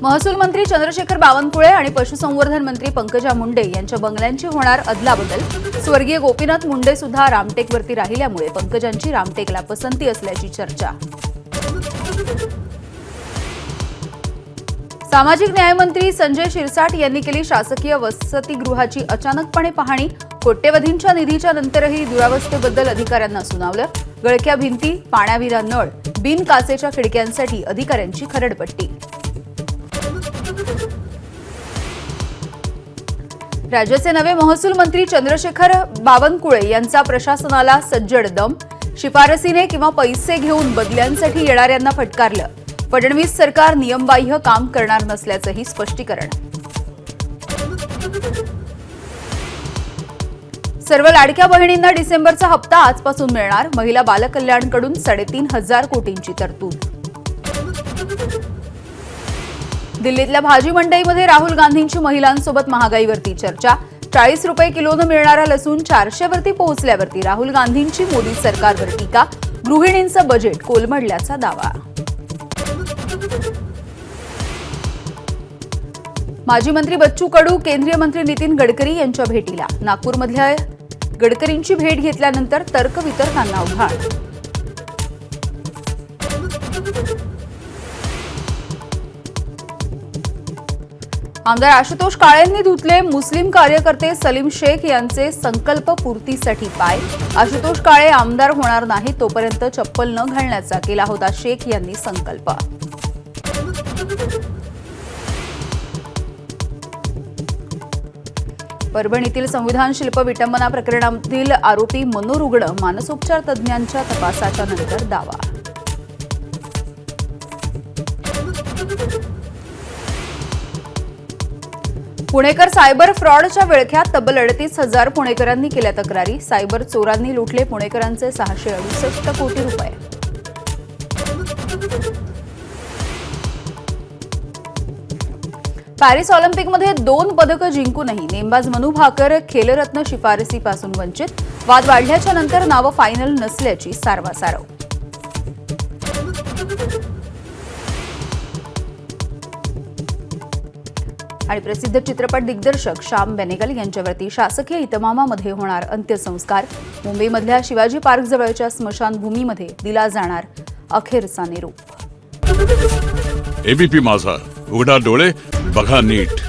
महसूल मंत्री चंद्रशेखर बावनकुळे आणि पशुसंवर्धन मंत्री पंकजा मुंडे यांच्या बंगल्यांची होणार अदलाबदल. स्वर्गीय गोपीनाथ मुंडे सुद्धा रामटेकवरती राहिल्यामुळे पंकजांची रामटेकला पसंती असल्याची चर्चा. सामाजिक न्यायमंत्री संजय शिरसाट यांनी केली शासकीय वसतिगृहाची अचानकपणे पाहणी. कोट्यवधींच्या निधीच्या नंतरही दुरावस्थेबद्दल अधिकाऱ्यांना सुनावलं. गळक्या भिंती पाण्याविरा नळ बिन काचेच्या खिडक्यांसाठी अधिकाऱ्यांची खरडपट्टी. राज्याचे नवे महसूल मंत्री चंद्रशेखर बावनकुळे यांचा प्रशासनाला सज्जड दम शिफारसीने किंवा पैसे घेऊन बदल्यांसाठी येणाऱ्यांना फटकारलं. फडणवीस सरकार नियमबाह्य काम करणार नसल्याचंही स्पष्टीकरण. सर्व लाडक्या बहिणींना डिसेंबरचा हप्ता आजपासून मिळणार. महिला बालकल्याणकडून साडेतीन हजार कोटींची तरतूद. दिल्लीतल्या भाजी मंडईमध्ये राहुल गांधींची महिलांसोबत महागाईवरती चर्चा. चाळीस रुपये किलोनं मिळणारा लसूण चारशेवरती पोहोचल्यावरती राहुल गांधींची मोदी सरकारवर टीका. गृहिणींचं बजेट कोलमडल्याचा दावा. माजी मंत्री बच्चू कडू केंद्रीय मंत्री नितीन गडकरी यांच्या भेटीला. नागपूरमधल्या गडकरींची भेट घेतल्यानंतर तर्कवितर्कांना आव्हान आमदार आशुतोष काळेंनी धुतले मुस्लिम कार्यकर्ते सलीम शेख यांचे संकल्प पूर्तीसाठी पाय. आशुतोष काळे आमदार होणार नाही तोपर्यंत चप्पल न घालण्याचा केला होता शेख यांनी संकल्प. परभणीतील संविधान शिल्प विटंबना प्रकरणातील आरोपी मनोरुग्ण मानसोपचार तज्ज्ञांच्या तपासाच्या नंतर दावा. पुणेकर सायबर फ्रॉडच्या विळख्यात तब्बल अडतीस हजार पुणेकरांनी केल्या तक्रारी. सायबर चोरांनी लुटले पुणेकरांचे सहाशे अडुसष्ट कोटी रुपये. पॅरिस ऑलिम्पिकमध्ये दोन पदकं जिंकूनही नेमबाज मनू भाकर खेलरत्न शिफारसीपासून वंचित. वाद वाढल्याच्या नंतर नावं फायनल नसल्याची सारवासारव. आणि प्रसिद्ध चित्रपट दिग्दर्शक श्याम बेनेगल यांच्यावरती शासकीय इतमामामध्ये होणार अंत्यसंस्कार. मुंबईमधल्या शिवाजी पार्क जवळच्या स्मशानभूमीमध्ये दिला जाणार अखेरचा निरोप. एबीपी माझा. उघडा डोळे बघा नीट.